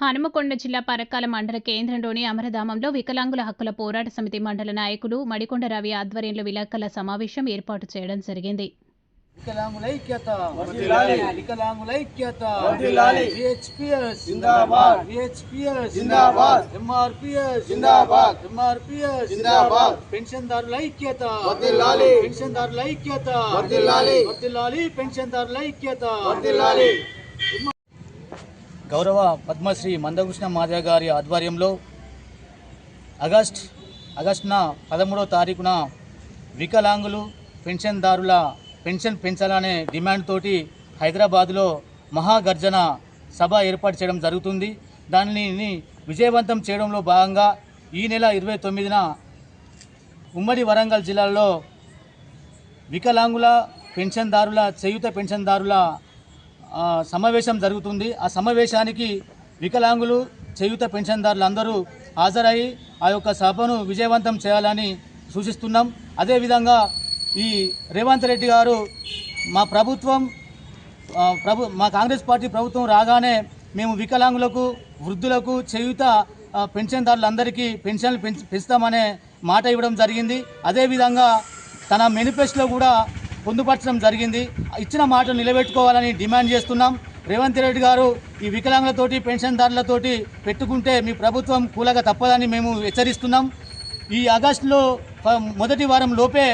హనుమకొండ జిల్లా పరక్కాల మండల కేంద్రంలోని అమరధామంలో వికలాంగుల హక్కుల పోరాట సమితి మండల నాయకులు మడికొండ రవి ఆధ్వర్యంలో విలేకరుల సమావేశం ఏర్పాటు చేయడం జరిగింది వికలాంగుల ఐక్యత వర్ధిల్లాలి. వికలాంగుల ఐక్యత వర్ధిల్లాలి. విహెచ్పిఎస్ జిందాబాద్. విహెచ్పిఎస్ జిందాబాద్. ఎంఆర్పిఎస్ జిందాబాద్. ఎంఆర్పిఎస్ జిందాబాద్. పెన్షన్దారుల ఐక్యత. పెన్షన్దారుల ఐక్యత పెన్షన్దారుల ఐక్యత. గౌరవ పద్మశ్రీ మందకృష్ణ మాధవ గారి ఆధ్వర్యంలో ఆగస్ట్ ఆగస్టున పదమూడవ తారీఖున వికలాంగులు పెన్షన్దారుల పెన్షన్ పెంచాలనే డిమాండ్ తోటి హైదరాబాద్లో మహాగర్జన సభ ఏర్పాటు చేయడం జరుగుతుంది. దానిని విజయవంతం చేయడంలో భాగంగా ఈ నెల ఇరవై తొమ్మిదిన ఉమ్మడి వరంగల్ జిల్లాలో వికలాంగుల పెన్షన్దారుల చేయుత పెన్షన్దారుల సమావేశం జరుగుతుంది. ఆ సమావేశానికి వికలాంగులు చేయుత పెన్షన్దారులు అందరూ హాజరై ఆ యొక్క సభను విజయవంతం చేయాలని సూచిస్తున్నాం. అదేవిధంగా ఈ రేవంత్ రెడ్డి గారు మా ప్రభుత్వం ప్రభు మా కాంగ్రెస్ పార్టీ ప్రభుత్వం రాగానే మేము వికలాంగులకు వృద్ధులకు చేయుత పెన్షన్దారులందరికీ పెన్షన్లు పెంచ పెంచుతామనే మాట ఇవ్వడం జరిగింది. అదేవిధంగా తన మేనిఫెస్టోలో కూడా పొందుపరచడం జరిగింది. ఇచ్చిన మాట నిలబెట్టుకోవాలని డిమాండ్ చేస్తున్నాం. రేవంత్ రెడ్డి గారు ఈ వికలాంగులతోటి పెన్షన్దారులతోటి పెట్టుకుంటే మీ ప్రభుత్వం కూలగా తప్పదని మేము హెచ్చరిస్తున్నాం. ఈ ఆగస్టులో మొదటి వారం లోపే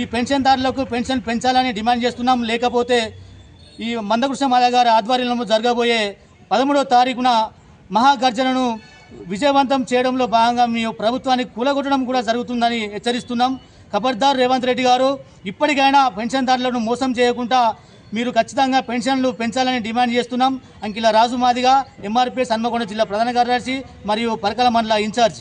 ఈ పెన్షన్దారులకు పెన్షన్ పెంచాలని డిమాండ్ చేస్తున్నాం. లేకపోతే ఈ మందకృష్ణ మాల గారి ఆధ్వర్యంలో జరగబోయే పదమూడవ తారీఖున మహాగర్జనను విజయవంతం చేయడంలో భాగంగా మీ ప్రభుత్వాన్ని కూలగొట్టడం కూడా జరుగుతుందని హెచ్చరిస్తున్నాం. ఖబర్దార్ రేవంత్ రెడ్డి గారు ఇప్పటికైనా పెన్షన్దారులను మోసం చేయకుండా మీరు ఖచ్చితంగా పెన్షన్లు పెంచాలని డిమాండ్ చేస్తున్నాం. అంకిల రాజు మాదిగా ఎంఆర్పీఎస్ హన్మకొండ జిల్లా ప్రధాన కార్యదర్శి మరియు పరకల మండల ఇన్ఛార్జ్.